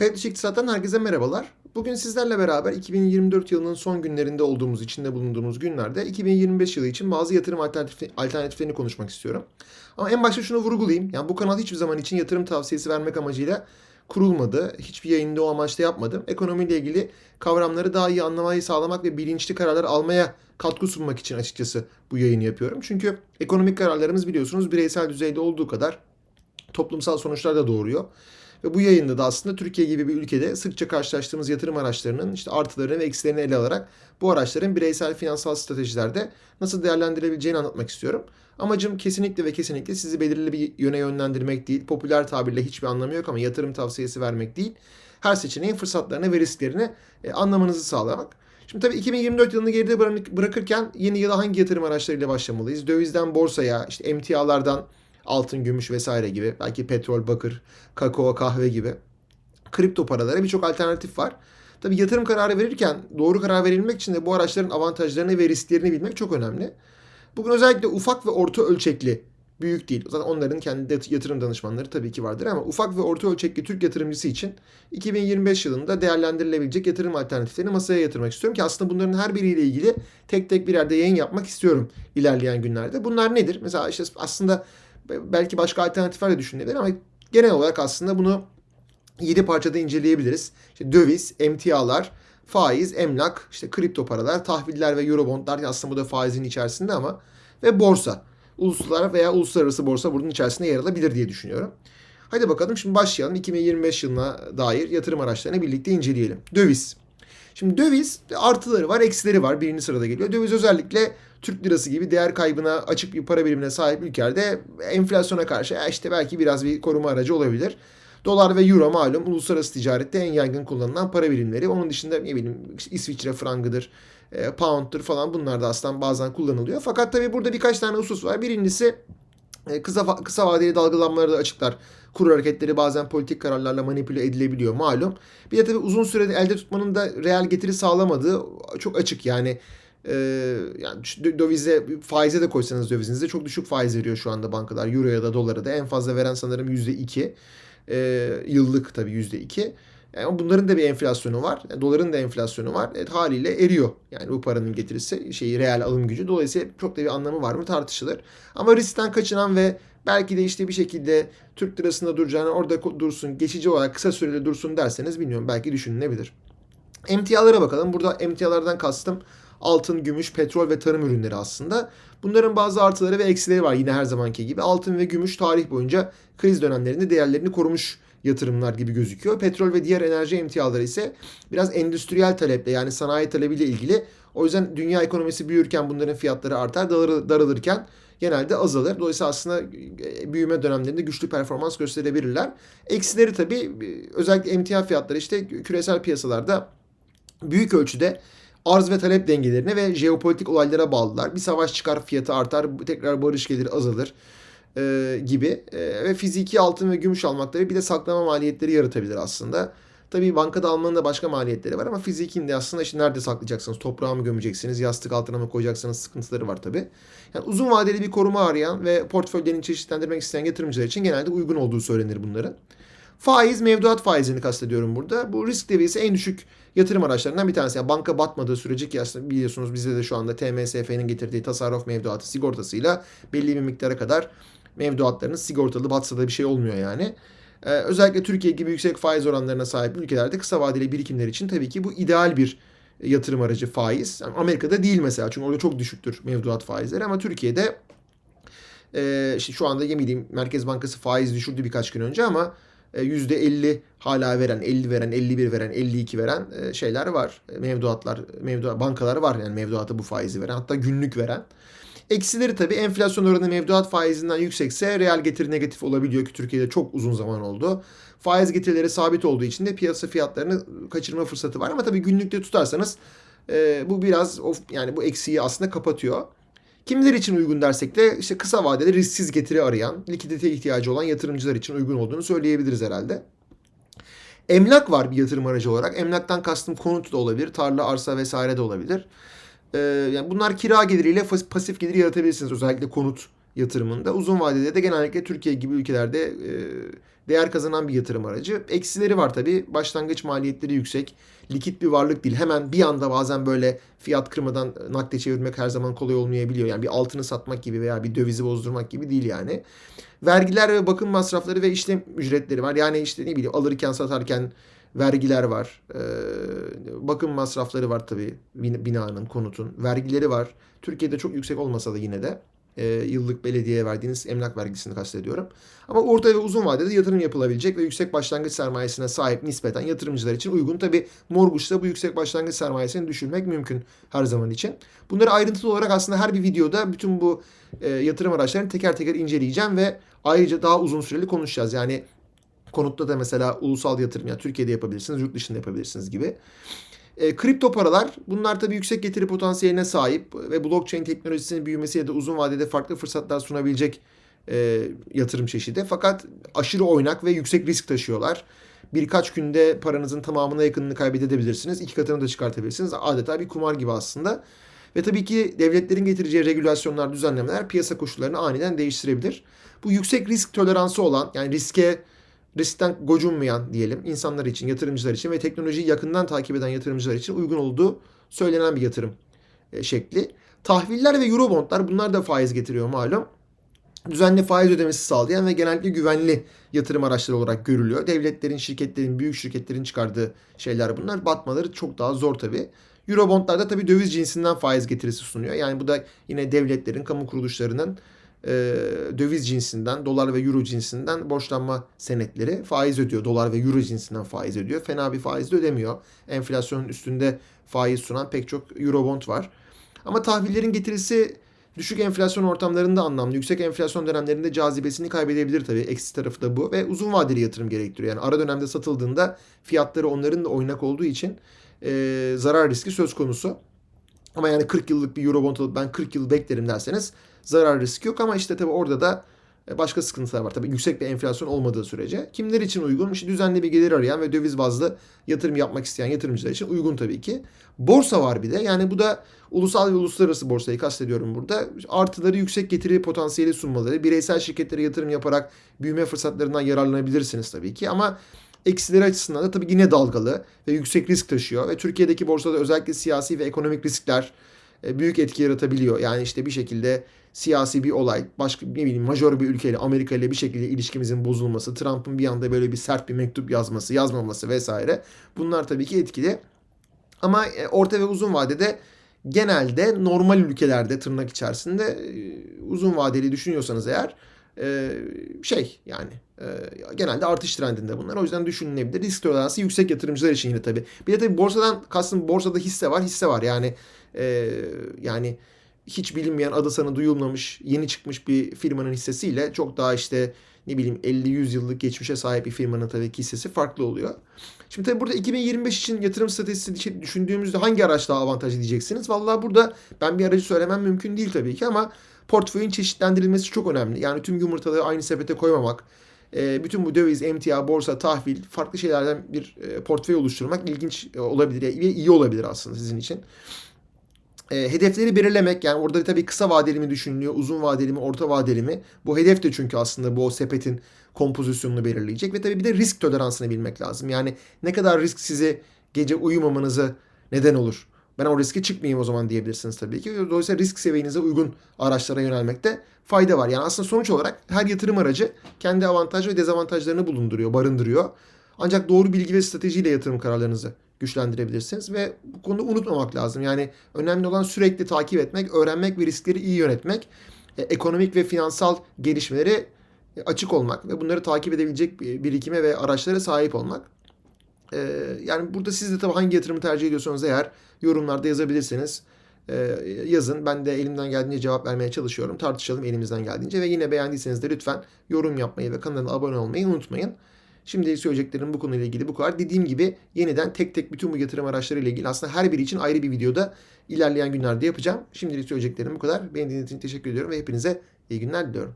Kayıtlı İktisat'tan herkese merhabalar. Bugün sizlerle beraber 2024 yılının son günlerinde olduğumuz, içinde bulunduğumuz günlerde 2025 yılı için bazı yatırım alternatif, alternatiflerini konuşmak istiyorum. Ama en başta şunu vurgulayayım. Yani bu kanal hiçbir zaman için yatırım tavsiyesi vermek amacıyla kurulmadı. Hiçbir yayında o amaçla yapmadım. Ekonomiyle ilgili kavramları daha iyi anlamayı sağlamak ve bilinçli kararlar almaya katkı sunmak için açıkçası bu yayını yapıyorum. Çünkü ekonomik kararlarımız biliyorsunuz bireysel düzeyde olduğu kadar toplumsal sonuçlar da doğuruyor. Ve bu yayında da aslında Türkiye gibi bir ülkede sıkça karşılaştığımız yatırım araçlarının işte artılarını ve eksilerini ele alarak bu araçların bireysel finansal stratejilerde nasıl değerlendirebileceğini anlatmak istiyorum. Amacım kesinlikle ve kesinlikle sizi belirli bir yöne yönlendirmek değil. Popüler tabirle hiçbir anlamı yok ama yatırım tavsiyesi vermek değil. Her seçeneğin fırsatlarını ve risklerini e, anlamanızı sağlamak. Şimdi tabii 2024 yılını geride bırakırken yeni yıla hangi yatırım araçlarıyla başlamalıyız? Dövizden borsaya, işte emtialardan altın, gümüş vesaire gibi. Belki petrol, bakır, kakao, kahve gibi. Kripto paralara birçok alternatif var. Tabi yatırım kararı verirken doğru karar verilmek için de bu araçların avantajlarını ve risklerini bilmek çok önemli. Bugün özellikle ufak ve orta ölçekli, büyük değil. Zaten onların kendi yatırım danışmanları tabii ki vardır ama ufak ve orta ölçekli Türk yatırımcısı için 2025 yılında değerlendirilebilecek yatırım alternatiflerini masaya yatırmak istiyorum ki aslında bunların her biriyle ilgili tek tek bir yerde yayın yapmak istiyorum ilerleyen günlerde. Bunlar nedir? Mesela işte aslında belki başka alternatifler de düşünülebilir ama genel olarak aslında bunu 7 parçada inceleyebiliriz. İşte döviz, emtialar, faiz, emlak, işte kripto paralar, tahviller ve eurobondlar aslında bu da faizin içerisinde ama ve borsa. Uluslar veya uluslararası borsa bunun içerisinde yer alabilir diye düşünüyorum. Hadi bakalım şimdi başlayalım. 2025 yılına dair yatırım araçlarını birlikte inceleyelim. Döviz. Şimdi döviz artıları var, eksileri var. Birinci sırada geliyor. Döviz özellikle Türk lirası gibi değer kaybına açık bir para birimine sahip ülkelerde enflasyona karşı işte belki biraz bir koruma aracı olabilir. Dolar ve euro malum uluslararası ticarette en yaygın kullanılan para birimleri. Onun dışında ne bileyim İsviçre frangıdır, e, pound'tur falan bunlar da aslında bazen kullanılıyor. Fakat tabii burada birkaç tane husus var. Birincisi e, kısa kısa vadeli dalgalanmaları da açıklar. Kur hareketleri bazen politik kararlarla manipüle edilebiliyor malum. Bir de tabii uzun sürede elde tutmanın da reel getiri sağlamadığı çok açık. Yani e, yani dövize faize de koysanız dövizinizde çok düşük faiz veriyor şu anda bankalar. Euro ya da dolara da en fazla veren sanırım %2. E, yıllık tabii %2. Yani bunların da bir enflasyonu var. Yani doların da enflasyonu var. Evet, haliyle eriyor. Yani bu paranın getirisi şeyi reel alım gücü. Dolayısıyla çok da bir anlamı var mı tartışılır. Ama riskten kaçınan ve belki de işte bir şekilde Türk lirasında duracağını orada dursun, geçici olarak kısa süreli dursun derseniz bilmiyorum belki düşünülebilir. Emtialara bakalım. Burada emtialardan kastım altın, gümüş, petrol ve tarım ürünleri aslında. Bunların bazı artıları ve eksileri var yine her zamanki gibi. Altın ve gümüş tarih boyunca kriz dönemlerinde değerlerini korumuş yatırımlar gibi gözüküyor. Petrol ve diğer enerji emtiaları ise biraz endüstriyel taleple yani sanayi talebiyle ilgili. O yüzden dünya ekonomisi büyürken bunların fiyatları artar, daralırken genelde azalır. Dolayısıyla aslında e, büyüme dönemlerinde güçlü performans gösterebilirler. Eksileri tabii e, özellikle emtia fiyatları işte küresel piyasalarda büyük ölçüde arz ve talep dengelerine ve jeopolitik olaylara bağlılar. Bir savaş çıkar fiyatı artar, tekrar barış gelir azalır e, gibi. E, ve fiziki altın ve gümüş almak tabii bir de saklama maliyetleri yaratabilir aslında. Tabii bankada almanın da başka maliyetleri var ama fizikinde aslında işte nerede saklayacaksınız? Toprağa mı gömeceksiniz? Yastık altına mı koyacaksınız? Sıkıntıları var tabii. Yani uzun vadeli bir koruma arayan ve portföylerini çeşitlendirmek isteyen yatırımcılar için genelde uygun olduğu söylenir bunların. Faiz, mevduat faizini kastediyorum burada. Bu risk seviyesi en düşük yatırım araçlarından bir tanesi. Yani banka batmadığı sürece ki aslında biliyorsunuz bizde de şu anda TMSF'nin getirdiği tasarruf mevduatı sigortasıyla belli bir miktara kadar mevduatlarınız sigortalı batsa da bir şey olmuyor yani. Ee, özellikle Türkiye gibi yüksek faiz oranlarına sahip ülkelerde kısa vadeli birikimler için tabii ki bu ideal bir yatırım aracı faiz. Yani Amerika'da değil mesela çünkü orada çok düşüktür mevduat faizleri ama Türkiye'de e, işte şu anda yemediğim Merkez Bankası faiz düşürdü birkaç gün önce ama %50 e, hala veren, 50 veren, 51 veren, 52 veren e, şeyler var. Mevduatlar, mevduat bankalar var yani mevduata bu faizi veren. Hatta günlük veren. Eksileri tabii enflasyon oranı mevduat faizinden yüksekse reel getiri negatif olabiliyor ki Türkiye'de çok uzun zaman oldu. Faiz getirileri sabit olduğu için de piyasa fiyatlarını kaçırma fırsatı var ama tabii günlükte tutarsanız e, bu biraz of, yani bu eksiği aslında kapatıyor. Kimler için uygun dersek de işte kısa vadeli risksiz getiri arayan, likidite ihtiyacı olan yatırımcılar için uygun olduğunu söyleyebiliriz herhalde. Emlak var bir yatırım aracı olarak. Emlaktan kastım konut da olabilir, tarla, arsa vesaire de olabilir. Ee, yani bunlar kira geliriyle pasif gelir yaratabilirsiniz özellikle konut yatırımında. Uzun vadede de genellikle Türkiye gibi ülkelerde e, değer kazanan bir yatırım aracı. Eksileri var tabii. Başlangıç maliyetleri yüksek. Likit bir varlık değil. Hemen bir anda bazen böyle fiyat kırmadan nakde çevirmek her zaman kolay olmayabiliyor. Yani bir altını satmak gibi veya bir dövizi bozdurmak gibi değil yani. Vergiler ve bakım masrafları ve işlem ücretleri var. Yani işte ne bileyim alırken satarken vergiler var. Ee, bakım masrafları var tabii binanın, konutun. Vergileri var. Türkiye'de çok yüksek olmasa da yine de e, yıllık belediyeye verdiğiniz emlak vergisini kastediyorum. Ama orta ve uzun vadede yatırım yapılabilecek ve yüksek başlangıç sermayesine sahip nispeten yatırımcılar için uygun. Tabi morguçta bu yüksek başlangıç sermayesini düşürmek mümkün her zaman için. Bunları ayrıntılı olarak aslında her bir videoda bütün bu e, yatırım araçlarını teker teker inceleyeceğim ve ayrıca daha uzun süreli konuşacağız. Yani konutta da mesela ulusal yatırım yani Türkiye'de yapabilirsiniz, yurt dışında yapabilirsiniz gibi. E, kripto paralar bunlar tabii yüksek getiri potansiyeline sahip ve blockchain teknolojisinin büyümesiyle de uzun vadede farklı fırsatlar sunabilecek e, yatırım çeşidi. Fakat aşırı oynak ve yüksek risk taşıyorlar. Birkaç günde paranızın tamamına yakınını kaybedebilirsiniz. iki katını da çıkartabilirsiniz. Adeta bir kumar gibi aslında. Ve tabii ki devletlerin getireceği regülasyonlar, düzenlemeler piyasa koşullarını aniden değiştirebilir. Bu yüksek risk toleransı olan yani riske riskten gocunmayan diyelim insanlar için, yatırımcılar için ve teknolojiyi yakından takip eden yatırımcılar için uygun olduğu söylenen bir yatırım e, şekli. Tahviller ve eurobondlar bunlar da faiz getiriyor malum. Düzenli faiz ödemesi sağlayan ve genellikle güvenli yatırım araçları olarak görülüyor. Devletlerin, şirketlerin, büyük şirketlerin çıkardığı şeyler bunlar. Batmaları çok daha zor tabii. Eurobondlarda tabii döviz cinsinden faiz getirisi sunuyor. Yani bu da yine devletlerin, kamu kuruluşlarının e, döviz cinsinden, dolar ve euro cinsinden borçlanma senetleri faiz ödüyor. Dolar ve euro cinsinden faiz ödüyor. Fena bir faiz de ödemiyor. Enflasyonun üstünde faiz sunan pek çok eurobond var. Ama tahvillerin getirisi düşük enflasyon ortamlarında anlamlı. Yüksek enflasyon dönemlerinde cazibesini kaybedebilir tabii. Eksi tarafı da bu. Ve uzun vadeli yatırım gerektiriyor. Yani ara dönemde satıldığında fiyatları onların da oynak olduğu için e, zarar riski söz konusu. Ama yani 40 yıllık bir Eurobond alıp ben 40 yıl beklerim derseniz zarar riski yok ama işte tabii orada da e, başka sıkıntılar var. Tabii yüksek bir enflasyon olmadığı sürece. Kimler için uygun? İşte düzenli bir gelir arayan ve döviz bazlı yatırım yapmak isteyen yatırımcılar için uygun tabii ki. Borsa var bir de. Yani bu da ulusal ve uluslararası borsayı kastediyorum burada. Artıları yüksek getiri potansiyeli sunmaları. Bireysel şirketlere yatırım yaparak büyüme fırsatlarından yararlanabilirsiniz tabii ki. Ama eksileri açısından da tabii yine dalgalı ve yüksek risk taşıyor. Ve Türkiye'deki borsada özellikle siyasi ve ekonomik riskler büyük etki yaratabiliyor. Yani işte bir şekilde siyasi bir olay, başka ne bileyim majör bir ülkeyle Amerika ile bir şekilde ilişkimizin bozulması, Trump'ın bir anda böyle bir sert bir mektup yazması, yazmaması vesaire. Bunlar tabii ki etkili. Ama e, orta ve uzun vadede genelde normal ülkelerde tırnak içerisinde e, uzun vadeli düşünüyorsanız eğer şey yani genelde artış trendinde bunlar. O yüzden düşünülebilir. Risk toleransı yüksek yatırımcılar için yine tabii. Bir de tabii borsadan kastım borsada hisse var. Hisse var yani yani hiç bilinmeyen adı sana duyulmamış yeni çıkmış bir firmanın hissesiyle çok daha işte ne bileyim 50-100 yıllık geçmişe sahip bir firmanın tabii ki hissesi farklı oluyor. Şimdi tabii burada 2025 için yatırım stratejisi düşündüğümüzde hangi araç daha avantajlı diyeceksiniz. Vallahi burada ben bir aracı söylemem mümkün değil tabii ki ama portföyün çeşitlendirilmesi çok önemli. Yani tüm yumurtaları aynı sepete koymamak, bütün bu döviz, emtia, borsa, tahvil farklı şeylerden bir portföy oluşturmak ilginç olabilir ve iyi olabilir aslında sizin için e, hedefleri belirlemek yani orada tabii kısa vadeli mi düşünülüyor, uzun vadeli mi, orta vadeli mi? Bu hedef de çünkü aslında bu o sepetin kompozisyonunu belirleyecek ve tabii bir de risk toleransını bilmek lazım. Yani ne kadar risk size gece uyumamanıza neden olur. Ben o riske çıkmayayım o zaman diyebilirsiniz tabii ki. Dolayısıyla risk seviyenize uygun araçlara yönelmekte fayda var. Yani aslında sonuç olarak her yatırım aracı kendi avantaj ve dezavantajlarını bulunduruyor, barındırıyor. Ancak doğru bilgi ve stratejiyle yatırım kararlarınızı güçlendirebilirsiniz ve bu konuda unutmamak lazım. Yani önemli olan sürekli takip etmek, öğrenmek ve riskleri iyi yönetmek, e, ekonomik ve finansal gelişmeleri e, açık olmak ve bunları takip edebilecek birikime ve araçlara sahip olmak. E, yani burada siz de tabii hangi yatırımı tercih ediyorsanız eğer yorumlarda yazabilirsiniz. yazın. Ben de elimden geldiğince cevap vermeye çalışıyorum. Tartışalım elimizden geldiğince ve yine beğendiyseniz de lütfen yorum yapmayı ve kanala abone olmayı unutmayın. Şimdi söyleyeceklerim bu konuyla ilgili bu kadar. Dediğim gibi yeniden tek tek bütün bu yatırım araçları ile ilgili aslında her biri için ayrı bir videoda ilerleyen günlerde yapacağım. Şimdilik söyleyeceklerim bu kadar. Beni dinlediğiniz için teşekkür ediyorum ve hepinize iyi günler diliyorum.